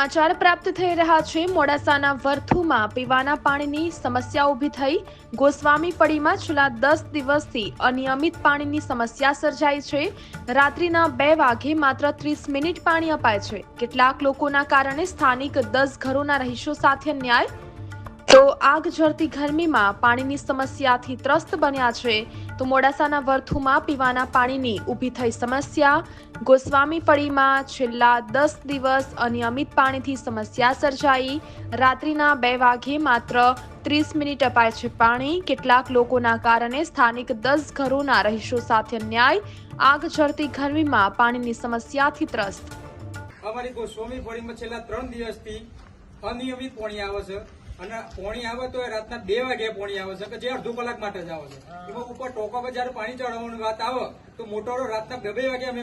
સમાચાર પ્રાપ્ત થઈ રહ્યા છે. મોડાસાના વર્થુમાં પીવાના પાણીની સમસ્યા ઊભી થઈ. ગોસ્વામી પડીમાં છેલ્લા દસ દિવસથી અનિયમિત પાણીની સમસ્યા સર્જાઈ છે. રાત્રિના બે વાગે માત્ર ત્રીસ મિનિટ પાણી અપાય છે. કેટલાક લોકોના કારણે સ્થાનિક દસ ઘરોના રહીશો સાથે ન્યાય તો આગ ઝરતી ગરમીમાં પાણીની સમસ્યાથી ત્રસ્ત બન્યા છે. તો મોડાસાના વર્થુમાં પીવાના પાણીની ઊભી થઈ સમસ્યા. ગોસ્વામી પડીમાં છેલ્લા દસ દિવસ અનિયમિત પાણીથી સમસ્યા સર્જાઈ. રાત્રિના બે વાગે માત્ર ત્રીસ મિનિટ અપાય છે પાણી. કેટલાક લોકોના કારણે સ્થાનિક દસ ઘરોના રહીશો સાથે ન્યાય આગ ઝરતી ગરમીમાં પાણીની સમસ્યાથી ત્રસ્ત. અમારી ગોસ્વામી પડીમાં છેલ્લા ત્રણ દિવસથી અનિયમિત પાણી આવે છે. અને પોણી આવે તો એ રાતના બે વાગે પોણી આવે છે કે જે અડધો કલાક માટે જ આવે છે. એમાં ઉપર ટોકા પર જયારે પાણી ચડાવવાની વાત આવે તો મોટરો રાતના બે બે વાગે અમે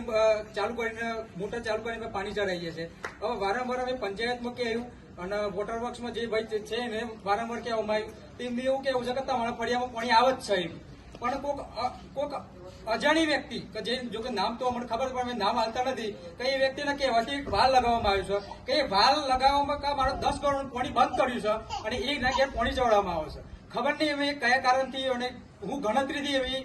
ચાલુ કરીને મોટર ચાલુ કરીને પાણી ચડાવીએ છીએ. હવે વારંવાર અમે પંચાયતમાં કે આવ્યું અને વોટર વર્ક્સમાં જે ભાઈ છે એને વારંવાર કહેવામાં આવ્યું. તેમને એવું કેવું છે કે તમારા ફળિયામાં પાણી આવે જ છે એમ. પણ કોક કોક અજાણી વ્યક્તિ, કે જે, જો કે નામ તો અમને ખબર પણ નામ હાલતા નથી, કે એ વ્યક્તિને કહેવાથી વાલ લગાવવામાં આવ્યો છે, કે એ વાલ લગાવવામાં કા મારો દસ કરોડ પોણી બંધ કર્યું છે, અને એ ના ઘેર પોણી ચડાવવામાં આવે છે. ખબર નહીં અમે કયા કારણથી અને હું ગણતરીથી એવી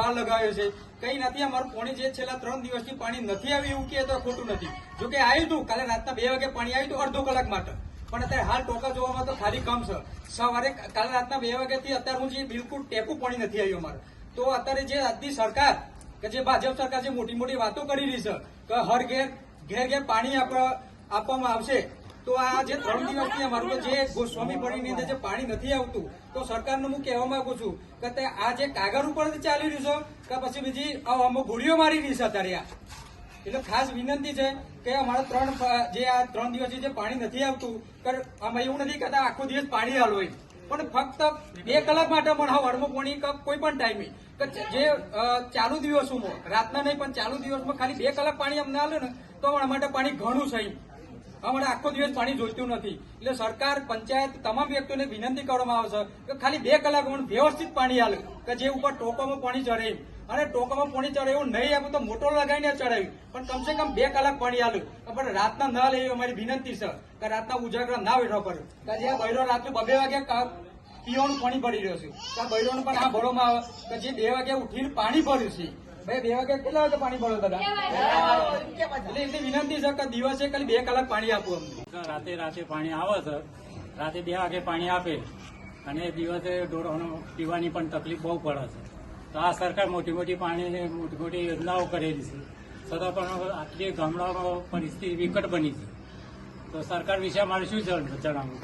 વાલ લગાવ્યો છે. કઈ નથી, અમારું પાણી જે છેલ્લા ત્રણ દિવસથી પાણી નથી આવ્યું એવું કહે તો ખોટું નથી. જો કે આવ્યું હતું કાલે રાતના બે વાગે પાણી આવ્યું હતું અડધો કલાક માટે. પણ અત્યારે હાલ ટોકા જોવામાં તો ખાલી કમ છે. સવારે કાલે રાતના બે વાગ્યાથી અત્યારે હું જે બિલકુલ ટેપું પાણી નથી આવ્યું અમારે. તો અત્યારે જે આજની સરકાર, કે જે ભાજપ સરકાર જે મોટી મોટી વાતો કરી રહી છે, કે હર ઘેર ઘેર ઘેર પાણી આપ- આપવામાં આવશે, તો આ જે ત્રણ દિવસથી અમારું જે ગોસ્વામી પડીની અંદર જે પાણી નથી આવતું, તો સરકારને હું કહેવા માંગુ છું કે આ જે કાગળ ઉપર ચાલી રહ્યું છે, કે પછી બીજી અમુક ગોળીઓ મારી રહી છે અત્યારે આ. એટલે ખાસ વિનંતી છે કે અમારા ત્રણ જે આ ત્રણ દિવસથી જે પાણી નથી આવતું અમે એવું નથી કહેતા આખો દિવસ પાણી હાલો પણ ફક્ત બે કલાક માટે પણ હા વડમાં પાણી કોઈ પણ ટાઈમે જે ચાલુ દિવસોમાં, રાતના નહીં પણ ચાલુ દિવસમાં ખાલી બે કલાક પાણી અમને આલે ને, તો અમારા માટે પાણી ઘણું એમ. અમારે આખો દિવસ પાણી જોઈતું નથી. એટલે સરકાર, પંચાયત, તમામ વ્યક્તિઓને વિનંતી કરવામાં આવશે કે ખાલી બે કલાક વ્યવસ્થિત પાણી આલે, કે જે ઉપર ટોકામાં પાણી ચડે. અને ટોકામાં પાણી ચડે એવું નહીં આપે તો મોટો લગાવીને ચડાવ્યું પણ કમસે કમ બે કલાક પાણી આલ્યું પણ રાતના ન લે અમારી વિનંતી છે કે રાતના ઉજાગરા ના બેઠો પડે. કે જે બૈરો રાત્રે બબે વાગ્યા પીવાનું પાણી ભરી રહ્યો છે. આ બૈરોને પણ આ ભરવામાં આવે કે જે બે વાગે ઉઠીને પાણી ભર્યું છે. ભાઈ બે વાગે કેટલા વાગે પાણી ભરો દાદા? એટલે એટલી વિનંતી છે કે દિવસે ખાલી બે કલાક પાણી આપવું અમને. રાતે રાતે પાણી આવે છે રાતે બે વાગે પાણી આપે. અને દિવસે ઢોરોનો પીવાની પણ તકલીફ બહુ પડે છે તો આ સરકાર મોટી મોટી પાણીની મોટી મોટી યોજનાઓ કરેલી છે. છતાં પણ આટલી ગામડાઓ પરિસ્થિતિ વિકટ બની છે. તો સરકાર વિશે મારે શું જણ- જણાવવું